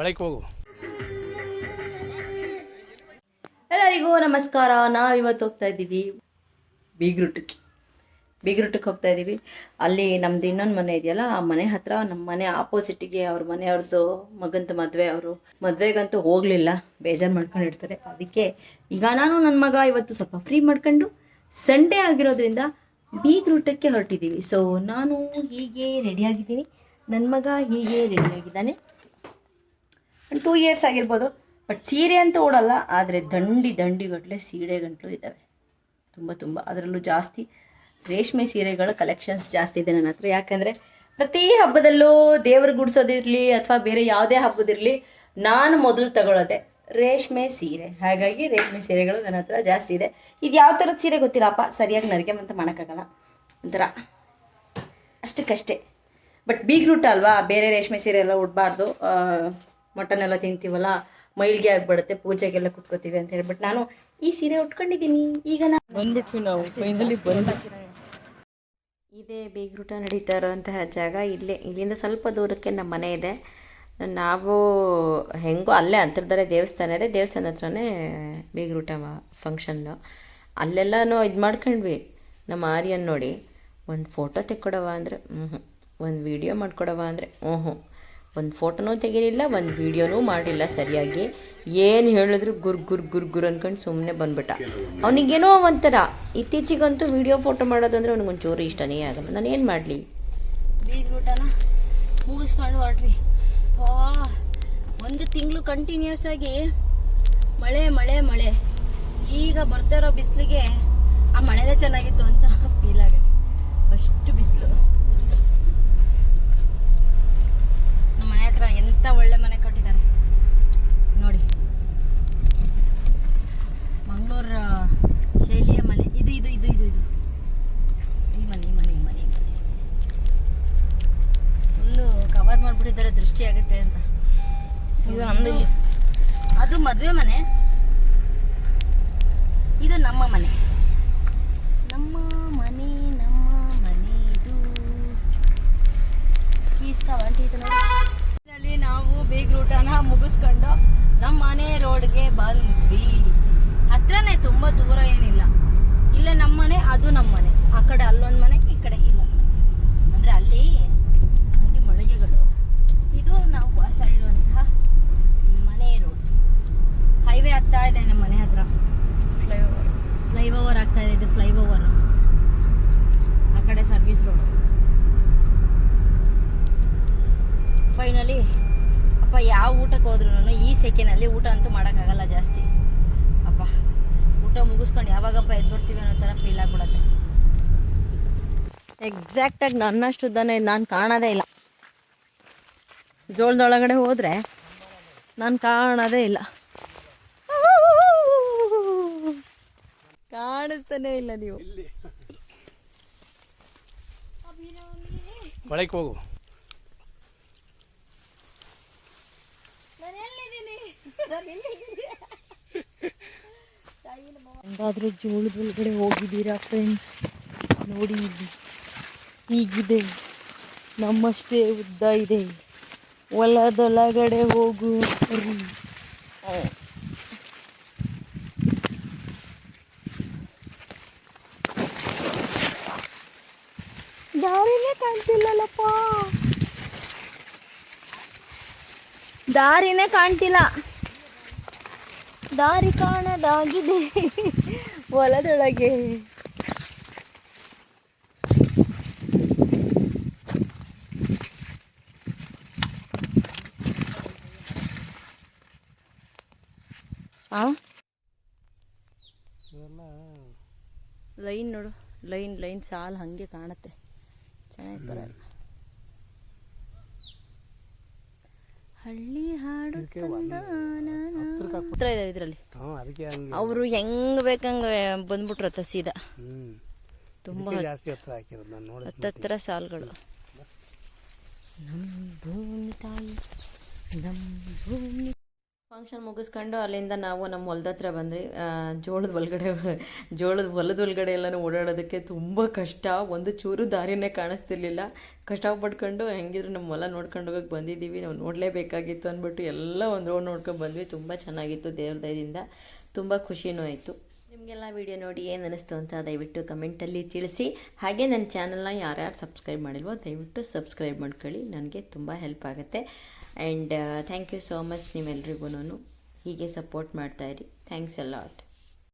ಒಳಗೆ ಹೋಗು. ಎಲ್ಲರಿಗೂ ನಮಸ್ಕಾರ. ನಾವಿವತ್ತು ಹೋಗ್ತಾ ಇದ್ದೀವಿ ಬೀಗ್ರೂಟಕ್ಕೆ. ಬೀಗ್ರೂಟಕ್ಕೆ ಹೋಗ್ತಾ ಇದ್ದೀವಿ. ಅಲ್ಲಿ ನಮ್ದು ಇನ್ನೊಂದು ಮನೆ ಇದೆಯಲ್ಲ, ಆ ಮನೆ ಹತ್ರ ನಮ್ಮ ಮನೆ ಆಪೋಸಿಟಿಗೆ ಅವ್ರ ಮನೆಯವ್ರದ್ದು ಮಗಂತ ಮದುವೆ. ಅವರು ಮದುವೆಗಂತೂ ಹೋಗಲಿಲ್ಲ, ಬೇಜಾರು ಮಾಡ್ಕೊಂಡಿರ್ತಾರೆ. ಅದಕ್ಕೆ ಈಗ ನಾನು ನನ್ನ ಮಗ ಇವತ್ತು ಸ್ವಲ್ಪ ಫ್ರೀ ಮಾಡ್ಕೊಂಡು ಸಂಡೇ ಆಗಿರೋದ್ರಿಂದ ಬೀಗ್ರೂಟಕ್ಕೆ ಹೊರಟಿದ್ದೀವಿ. ಸೊ ನಾನು ಹೀಗೆ ರೆಡಿಯಾಗಿದ್ದೀನಿ ನನ್ನ ಮಗ ಹೀಗೆ ರೆಡಿಯಾಗಿದ್ದಾನೆ ಟೂ ಇಯರ್ಸ್ ಆಗಿರ್ಬೋದು. ಬಟ್ ಸೀರೆ ಅಂತ ಓಡಲ್ಲ, ಆದರೆ ದಂಡಿ ದಂಡಿಗಟ್ಟಲೆ ಸೀರೆ ಗಂಟಲು ಇದ್ದಾವೆ. ತುಂಬ ತುಂಬ. ಅದರಲ್ಲೂ ಜಾಸ್ತಿ ರೇಷ್ಮೆ ಸೀರೆಗಳ ಕಲೆಕ್ಷನ್ಸ್ ಜಾಸ್ತಿ ಇದೆ ನನ್ನ ಹತ್ರ. ಯಾಕಂದರೆ ಪ್ರತಿ ಹಬ್ಬದಲ್ಲೂ ದೇವ್ರ ಗುಡಿಸೋದಿರಲಿ ಅಥವಾ ಬೇರೆ ಯಾವುದೇ ಹಬ್ಬದಿರಲಿ ನಾನು ಮೊದಲು ತಗೊಳ್ಳೋದೆ ರೇಷ್ಮೆ ಸೀರೆ. ಹಾಗಾಗಿ ರೇಷ್ಮೆ ಸೀರೆಗಳು ನನ್ನ ಹತ್ರ ಜಾಸ್ತಿ ಇದೆ. ಇದು ಯಾವ ಥರದ ಸೀರೆ ಗೊತ್ತಿಲ್ಲಪ್ಪ. ಸರಿಯಾಗಿ ನರಿಗೆ ಅಂತ ಮಾಡೋಕ್ಕಾಗಲ್ಲ. ಒಂಥರ ಅಷ್ಟಕ್ಕಷ್ಟೇ. ಬಟ್ ಬೀಗ್ರೂಟ್ ಅಲ್ವಾ? ಬೇರೆ ರೇಷ್ಮೆ ಸೀರೆ ಎಲ್ಲ ಉಡಬಾರ್ದು. ಮಟನ್ ಎಲ್ಲ ತಿಂತೀವಲ್ಲ ಮೈಲ್ಗೆ ಆಗ್ಬಿಡುತ್ತೆ ಪೂಜೆಗೆಲ್ಲ ಕುತ್ಕೋತೀವಿ ಅಂತ ಹೇಳ್ಬಿಟ್ಟು ನಾನು ಈ ಸೀರೆ ಉಟ್ಕೊಂಡಿದ್ದೀನಿ. ಈಗ ನಾನು ಬಂದ್ಬಿಟ್ವಿ ನಾವು ಫೈನಲಿ ಇದೇ ಬೀಗ್ರೂಟ ನಡೀತಾ ಇರೋಂತಹ ಜಾಗ. ಇಲ್ಲೇ ಇಲ್ಲಿಂದ ಸ್ವಲ್ಪ ದೂರಕ್ಕೆ ನಮ್ಮ ಮನೆ ಇದೆ. ನಾವು ಹೆಂಗೋ ಅಲ್ಲೇ ಅಂತರ್ಧಾರೆ ದೇವಸ್ಥಾನ ಇದೆ. ದೇವಸ್ಥಾನ ಹತ್ರನೇ ಬೀಗ್ರೂಟ ಫಂಕ್ಷನ್ನು ಅಲ್ಲೆಲ್ಲನೂ ಇದು ಮಾಡ್ಕೊಂಡ್ವಿ. ನಮ್ಮ ಆರ್ಯನ್ ನೋಡಿ ಒಂದು ಫೋಟೋ ತೆಕ್ಕೊಡವ ಅಂದರೆ ಹ್ಞೂ ಒಂದು ವಿಡಿಯೋ ಮಾಡ್ಕೊಡವ ಅಂದರೆ ಹ್ಞೂ ಒಂದು ಫೋಟೋನೂ ತೆಗೀಲಿಲ್ಲ, ಒಂದು ವೀಡಿಯೋನೂ ಮಾಡಿಲ್ಲ ಸರಿಯಾಗಿ. ಏನು ಹೇಳಿದ್ರು ಗುರ್ ಗುರ್ ಗುರ್ ಗುರ್ ಅನ್ಕೊಂಡು ಸುಮ್ಮನೆ ಬಂದ್ಬಿಟ್ಟ. ಅವನಿಗೇನೋ ಒಂಥರ, ಇತ್ತೀಚಿಗಂತೂ ವಿಡಿಯೋ ಫೋಟೋ ಮಾಡೋದಂದ್ರೆ ಅವ್ನಿಗೊಂಚೂರು ಇಷ್ಟನೇ ಆಗಲ್ಲ. ನಾನು ಏನು ಮಾಡಲಿ? ಮುಗಿಸ್ಕೊಂಡು ಹೊರಟ್ವಿ. ಒಂದು ತಿಂಗಳು ಕಂಟಿನ್ಯೂಸ್ ಆಗಿ ಮಳೆ ಮಳೆ ಮಳೆ. ಈಗ ಬರ್ತಾ ಇರೋ ಬಿಸಿಲಿಗೆ ಆ ಮಳೆನೇ ಚೆನ್ನಾಗಿತ್ತು ಅಂತ ಫೀಲ್ ಆಗುತ್ತೆ. ಅಷ್ಟು ಬಿಸಿಲು ನಮ್ಮ ಮನೆ ಹತ್ರ ಎಂತ ಒಳ್ಳೆ ಮನೆ ಕಟ್ಟಿದ್ದಾರೆ ನೋಡಿ ಮಂಗಳೂರು ಶೈಲಿಯ ಮನೆ ಇದು ಇದು ಇದು ಇದು ಇದು ಈ ಮನೆ ಈ ಮನೆ ಈ ಮನೆ ಈ ಮನೆ ಫುಲ್ಲು ಕವರ್ ದೃಷ್ಟಿ ಆಗುತ್ತೆ ಅಂತ. ಅದು ಮದುವೆ ಮನೆ. ಇದು ನಮ್ಮ ಮನೆ. ನಮ್ಮ ಮನೆ ನಮ್ಮ ಮನೆ ಇದು. ಅಲ್ಲಿ ನಾವು ಬೇಗ ರೂಟನ ಮುಗಿಸ್ಕೊಂಡು ನಮ್ಮ ಮನೆ ರೋಡ್ಗೆ ಬಂದ್ವಿ. ಹತ್ರನೇ ತುಂಬಾ ದೂರ ಏನಿಲ್ಲ. ಇಲ್ಲ ನಮ್ಮ ಮನೆ ಅದು ನಮ್ಮ ಮನೆ. ಆ ಕಡೆ ಅಲ್ಲೊಂದು ಮನೆ ಈ ಕಡೆ ಇಲ್ಲೊಂದು ಮನೆ ಅಂದ್ರೆ ಅಲ್ಲಿ ಅಂಗಡಿ ಮಳಿಗೆಗಳು ಇದು ನಾವು ವಾಸ ಇರುವಂತಹ ಮನೆ ರೋಡ್ ಹೈವೇ ಆಗ್ತಾ ಇದೆ ನಮ್ಮ ಮನೆ ಹತ್ರ ಫ್ಲೈಓವರ್ ಆಗ್ತಾ ಇದೆ ಇದು ಫ್ಲೈಓವರ್ ಆ ಕಡೆ ಸರ್ವಿಸ್ ರೋಡ್ ಫೈನಲಿ ಅಪ್ಪ ಯಾವ ಊಟಕ್ಕೆ ಹೋದ್ರು ಈ ಸೆಕೆನಲ್ಲಿ ಊಟ ಅಂತೂ ಮಾಡೋಕ್ಕಾಗಲ್ಲ ಜಾಸ್ತಿ. ಅಪ್ಪ ಊಟ ಮುಗಿಸ್ಕೊಂಡು ಯಾವಾಗಪ್ಪ ಎದ್ಬಿಡ್ತೀವಿ ಅನ್ನೋ ಥರ ಫೀಲ್ ಆಗ್ಬಿಡತ್ತೆ. ಎಕ್ಸಾಕ್ಟಾಗಿ ನನ್ನಷ್ಟು ಉದ್ದನೇ ನಾನು ಕಾಣೋದೇ ಇಲ್ಲ. ಜೋಳದೊಳಗಡೆ ಹೋದರೆ ನಾನು ಕಾಣೋದೇ ಇಲ್ಲ. ಕಾಣಿಸ್ತಾನೆ ಇಲ್ಲ ನೀವು. ಹೋಗು. ಹೆಂಗಾದ್ರೂ ಜೋಳದ ಒಳಗಡೆ ಹೋಗಿದ್ದೀರಾ ಫ್ರೆಂಡ್ಸ್ ನೋಡಿ ಹೀಗಿದೆ. ನಮ್ಮಷ್ಟೇ ಉದ್ದ ಇದೆ. ಹೊಲದೊಳಗಡೆ ಹೋಗು. ದಾರಿನೇ ಕಾಣ್ತಿಲ್ಲಲ್ಲಪ್ಪ. ದಾರಿನೇ ಕಾಣ್ತಿಲ್ಲ. ದಾರಿ ಕಾಣದಾಗಿದೆ. ಹೊಲದೊಳಗೆ ಲೈನ್ ನೋಡು. ಲೈನ್ ಲೈನ್ ಸಾಲ್ ಹಂಗೆ ಕಾಣುತ್ತೆ. ಚೆನ್ನಾಗಿ ಬರಲ್ಲ. ಹಳ್ಳಿ ಹಾಡು ಹತ್ರ ಇದಾವೆ ಇದರಲ್ಲಿ. ಅವರು ಹೆಂಗ್ ಬೇಕಂಗ ಬಂದ್ಬಿಟ್ರ ಸೀದಾ. ಹ್ಞೂ ತುಂಬಾ ಜಾಸ್ತಿ ಹತ್ರ ಹಾಕಿರೋದು ನಾನು ನೋಡಿದ ಹತ್ತತ್ರ ಸಾಲ್ಗಳು. ನಮ್ಮ ಭೂಮಿ ತಾಯಿ ನಮ್ಮ ಭೂಮಿ ಫಂಕ್ಷನ್ ಮುಗಿಸ್ಕೊಂಡು ಅಲ್ಲಿಂದ ನಾವು ನಮ್ಮ ಹೊಲ್ದ ಹತ್ರ ಬಂದ್ವಿ. ಜೋಳದ ಒಳಗಡೆ ಜೋಳದ ಹೊಲದ ಒಳಗಡೆ ಎಲ್ಲನೂ ಓಡಾಡೋದಕ್ಕೆ ತುಂಬ ಕಷ್ಟ. ಒಂದು ಚೂರು ದಾರಿನೇ ಕಾಣಿಸ್ತಿರ್ಲಿಲ್ಲ. ಕಷ್ಟಪಟ್ಕೊಂಡು ಹೆಂಗಿದ್ರು ನಮ್ಮ ಹೊಲ ನೋಡ್ಕೊಂಡು ಹೋಗಕ್ಕೆ ಬಂದಿದ್ದೀವಿ. ನಾವು ನೋಡಲೇಬೇಕಾಗಿತ್ತು ಅಂದ್ಬಿಟ್ಟು ಎಲ್ಲ ಒಂದು ರೋಡ್ ನೋಡ್ಕೊಂಡು ಬಂದ್ವಿ. ತುಂಬ ಚೆನ್ನಾಗಿತ್ತು ದೇವ್ರ ದಯದಿಂದ ತುಂಬ ಖುಷಿನೂ ಆಯಿತು. ನಿಮಗೆಲ್ಲ ವಿಡಿಯೋ ನೋಡಿ ಏನು ಅನಿಸ್ತು ಅಂತ ದಯವಿಟ್ಟು ಕಮೆಂಟಲ್ಲಿ ತಿಳಿಸಿ. ಹಾಗೆ ನನ್ನ ಚಾನಲ್ನ ಯಾರ್ಯಾರು ಸಬ್ಸ್ಕ್ರೈಬ್ ಮಾಡಿಲ್ವೋ ದಯವಿಟ್ಟು ಸಬ್ಸ್ಕ್ರೈಬ್ ಮಾಡ್ಕೊಳ್ಳಿ. ನನಗೆ ತುಂಬ ಹೆಲ್ಪ್ ಆಗುತ್ತೆ. And thank you so much ನೀವೆಲ್ರಿಗೂ ಹೀಗೆ ಸಪೋರ್ಟ್ ಮಾಡ್ತಾಯಿರಿ ಥ್ಯಾಂಕ್ಸ್ ಅ ಲಾಟ್